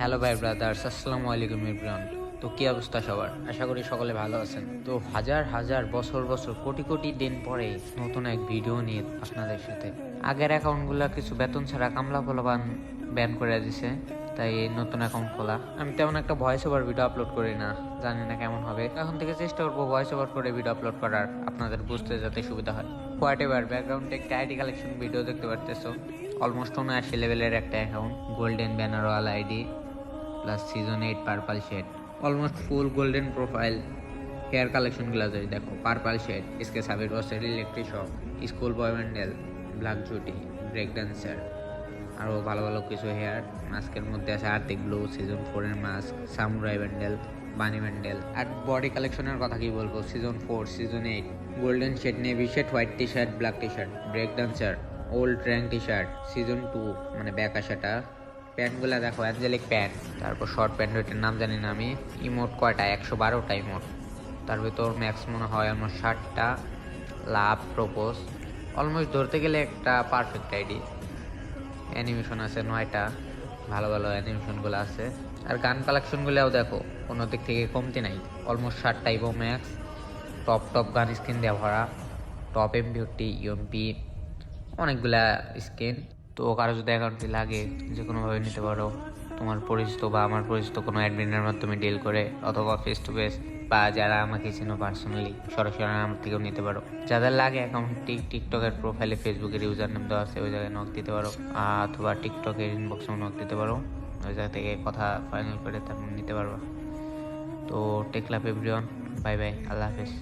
Hello ভাই brothers আসসালামু আলাইকুম ইব্রান তো কি অবস্থা সবার? আশা করি সকলে ভালো আছেন। তো হাজার হাজার বছর বছর, কোটি কোটি দিন পরে নতুন এক ভিডিও নিয়ে আপনাদের সাথে। আগের অ্যাকাউন্টগুলো কিছু বেতন ছাড়া কামলা ফলবান ব্যান করে দিছে, তাই নতুন অ্যাকাউন্ট খোলা। আমি তেমন একটা ভয়েস ওভার ভিডিও আপলোড করি না, জানি না কেমন হবে। এখন থেকে চেষ্টা করব ভয়েস ওভার করে ভিডিও আপলোড করার, আপনাদের বুঝতে যাতে সুবিধা হয়। হোয়াট এভার ব্যাকগ্রাউন্ডে একটা আইডি কালেকশন ভিডিও দেখতে পারতেছো। অলমোস্ট উনআশি লেভেলের একটা account golden ব্যানারওয়াল ID plus season eight purple shade almost full golden profile hair collection যদি দেখো পার্পল শেড এসকে সাবির বসের electric shop school boy Mendel black জুটি ব্রেক ড্যান্সার আরও ভালো ভালো কিছু হেয়ার মাস্কের মধ্যে আছে আর্থিক ব্লু সিজন ফোরের mask samurai bundle bunny Mendel আর বডি কালেকশনের কথা কি বলব season four season eight golden shade navy shade white T shirt black T shirt break dancer old ট্র্যাং T shirt season two মানে ব্যাক আসাটা প্যান্টগুলো দেখো অ্যাঞ্জেলিক প্যান্ট, তারপর শর্ট প্যান্ট ওইটার নাম জানি না আমি, ইমোট কয়টা? একশো বারোটা ইমোট। তার ভিতর ম্যাক্স মনে হয় আমার ষাটটা, লাভ প্রপোজ অলমোস্ট ধরতে গেলে একটা পারফেক্ট আইডি অ্যানিমেশন আছে নয়টা, ভালো ভালো অ্যানিমেশনগুলো আছে। আর গান কালেকশনগুলোও দেখো, কোনো দিক থেকে কমতি নাই। অলমোস্ট ষাটটা Evo max top top gun screen দেওয়া ভরা টপ এম ফিফটি ইউএমপি অনেকগুলা স্কিন তো কারও যদি অ্যাকাউন্টটি লাগে যে কোনোভাবে নিতে পারো। তোমার পরিচিত বা আমার পরিচিত কোনো অ্যাডমিনের মাধ্যমে ডিল করে, অথবা ফেস টু ফেস বা যারা আমাকে চেনো পার্সোনালি সরাসরি আমার থেকেও নিতে পারো। যাদের লাগে অ্যাকাউন্টটি টিকটকের প্রোফাইলে ফেসবুকের ইউজার নেম দেওয়া আছে, ওই জায়গায় নক দিতে পারো। অথবা টিকটকের ইনবক্সেও নক দিতে পারো। ওই জায়গা থেকে কথা ফাইনাল করে তারপর নিতে পারবা। তো take love everyone bye bye আল্লাহ হাফেজ।